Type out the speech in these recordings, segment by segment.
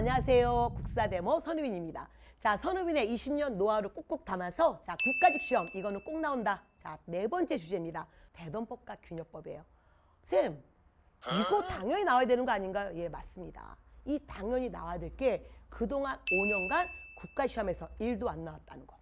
안녕하세요. 국사데모 선우빈입니다. 자, 선우빈의 20년 노하우를 꾹꾹 담아서 자, 국가직 시험 이거는 꼭 나온다. 자, 네 번째 주제입니다. 대돈법과 균형법이에요. 쌤, 이거 당연히 나와야 되는 거 아닌가요? 예, 맞습니다. 이 당연히 나와야 될 게 그동안 5년간 국가 시험에서 1도 안 나왔다는 거.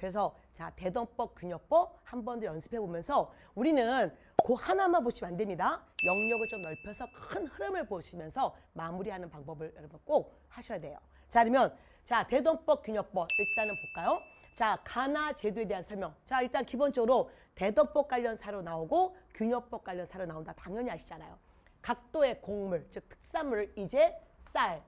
그래서 자 대don법 균형법 한 번 더 연습해 보면서 우리는 그 하나만 보시면 안 됩니다. 영역을 좀 넓혀서 큰 흐름을 보시면서 마무리하는 방법을 여러분 꼭 하셔야 돼요. 자 그러면 자 대don법 균형법 일단은 볼까요? 자 가나 제도에 대한 설명. 자 일단 기본적으로 대don법 관련 사로 나오고 균형법 관련 사로 나온다. 당연히 아시잖아요. 각도의 곡물 즉 특산물을 이제 쌀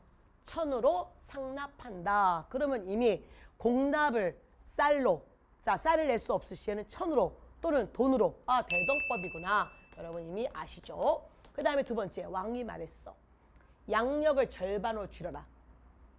천으로 상납한다. 그러면 이미 공납을 쌀로. 자 쌀을 낼 수 없을 시에는 천으로 또는 돈으로. 아 대동법이구나. 여러분 이미 아시죠? 그 다음에 두 번째 왕이 말했어. 양력을 절반으로 줄여라.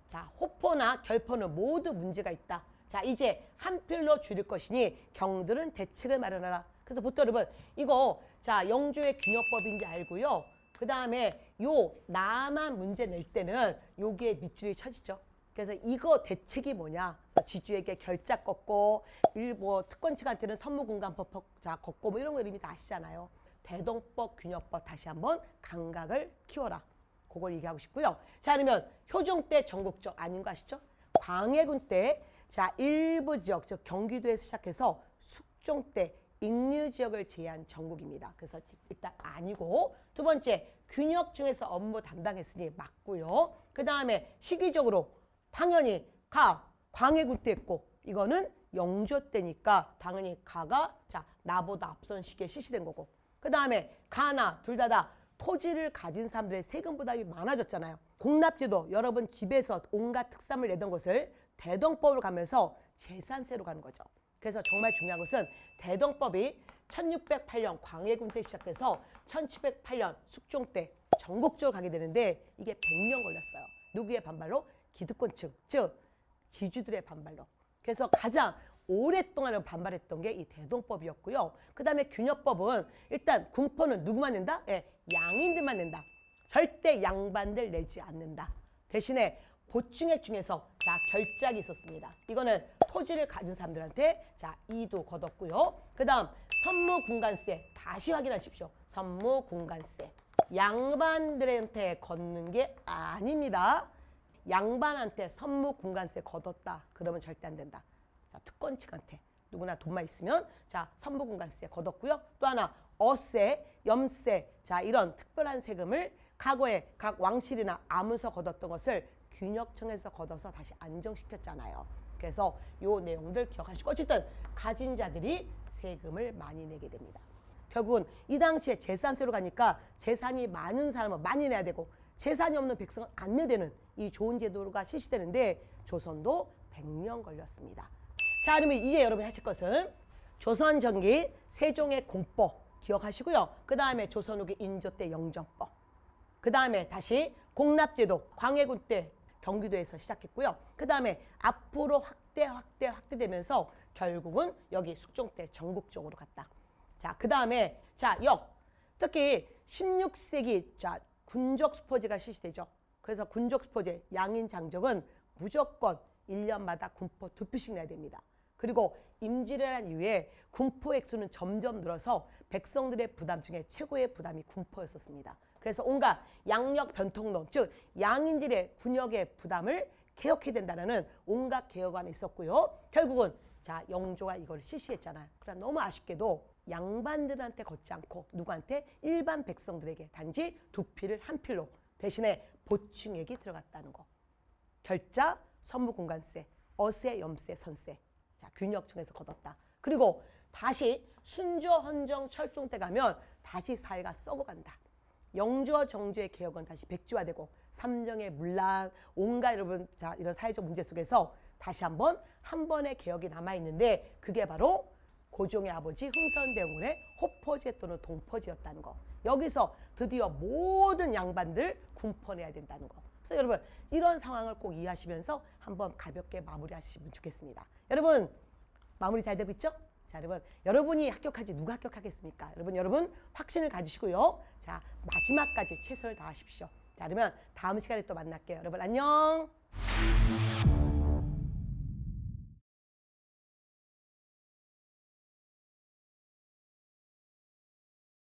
자 호포나 결포는 모두 문제가 있다. 자 이제 한 필로 줄일 것이니 경들은 대책을 마련하라. 그래서 보통 여러분 이거 자 영조의 균형법인지 알고요. 그 다음에 요 나만 문제 낼 때는 여기에 밑줄이 쳐지죠 그래서 이거 대책이 뭐냐? 지주에게 결자 꺾고 일뭐 특권 측한테는 선무공간법 자 걷고 뭐 이런 거 이름이 다 아시잖아요. 대동법 균형법 다시 한번 감각을 키워라. 그걸 얘기하고 싶고요. 자 그러면 효종 때 전국적 아닌 거 아시죠? 광해군 때 자 일부 지역 즉 경기도에서 시작해서 숙종 때 익류 지역을 제한 전국입니다. 그래서 일단 아니고 두 번째 균역층에서 업무 담당했으니 맞고요. 그 다음에 시기적으로 당연히 가 광해군 때 했고 이거는 영조 때니까 당연히 가가 자 나보다 앞선 시기에 실시된 거고 그 다음에 가나 둘 다다 토지를 가진 사람들의 세금 부담이 많아졌잖아요. 공납제도 여러분 집에서 온갖 특산물 내던 것을 대동법으로 가면서 재산세로 가는 거죠. 그래서 정말 중요한 것은 대동법이 1608년 광해군 때 시작돼서 1708년 숙종 때 전국적으로 가게 되는데 이게 100년 걸렸어요. 누구의 반발로? 기득권층, 즉 지주들의 반발로. 그래서 가장 오랫동안 반발했던 게 이 대동법이었고요. 그 다음에 균형법은 일단 군포는 누구만 낸다? 예, 양인들만 낸다. 절대 양반들 내지 않는다. 대신에 보충액 중에서 자 결작이 있었습니다. 이거는 토지를 가진 사람들한테 자 이도 걷었고요. 그 다음 선무군간세 다시 확인하십시오. 선무군간세 양반들한테 걷는 게 아닙니다. 양반한테 선무 군간세 걷었다. 그러면 절대 안 된다. 자, 특권 측한테 누구나 돈만 있으면 자, 선무 군간세 걷었고요. 또 하나 어세, 염세 자, 이런 특별한 세금을 과거에 각 왕실이나 아무서 걷었던 것을 균역청에서 걷어서 다시 안정시켰잖아요. 그래서 요 내용들 기억하시고 어쨌든 가진 자들이 세금을 많이 내게 됩니다. 결국은 이 당시에 재산세로 가니까 재산이 많은 사람은 많이 내야 되고 재산이 없는 백성은 안 내되는 이 좋은 제도가 실시되는데 조선도 100년 걸렸습니다. 자, 그러면 이제 여러분이 하실 것은 조선 전기 세종의 공법 기억하시고요. 그 다음에 조선 후기 인조 때 영정법. 그 다음에 다시 공납제도 광해군 때 경기도에서 시작했고요. 그 다음에 앞으로 확대 확대 확대되면서 결국은 여기 숙종 때 전국적으로 갔다. 자, 그 다음에 자, 역. 특히 16세기 자, 군적 스포제가 실시되죠. 그래서 군적 스포제 양인 장적은 무조건 1년마다 군포 두 표씩 내야 됩니다. 그리고 임진왜란 이후에 군포 액수는 점점 늘어서 백성들의 부담 중에 최고의 부담이 군포였었습니다. 그래서 온갖 양력 변통론, 즉 양인들의 군역의 부담을 개혁해야 된다는 온갖 개혁안이 있었고요. 결국은 자 영조가 이걸 실시했잖아요. 그러나 너무 아쉽게도 양반들한테 걷지 않고 누구한테 일반 백성들에게 단지 두 필을 한 필로 대신에 보충액이 들어갔다는 거. 결자, 선무공간세, 어세, 염세, 선세. 자 균역청에서 걷었다. 그리고 다시 순조, 헌정, 철종 때 가면 다시 사회가 썩어간다. 영주와 정주의 개혁은 다시 백지화되고 삼정의 문란, 온갖 여러분 자 이런 사회적 문제 속에서 다시 한번 한 번의 개혁이 남아 있는데 그게 바로 고종의 아버지 흥선대원군의 호포제 또는 동포제였다는 거. 여기서 드디어 모든 양반들 군포내야 된다는 거. 그래서 여러분 이런 상황을 꼭 이해하시면서 한번 가볍게 마무리하시면 좋겠습니다. 여러분 마무리 잘 되고 있죠? 자, 여러분, 여러분이 합격하지 누가 합격하겠습니까? 여러분, 여러분 확신을 가지시고요. 자, 마지막까지 최선을 다하십시오. 자, 그러면 다음 시간에 또 만날게요. 여러분 안녕.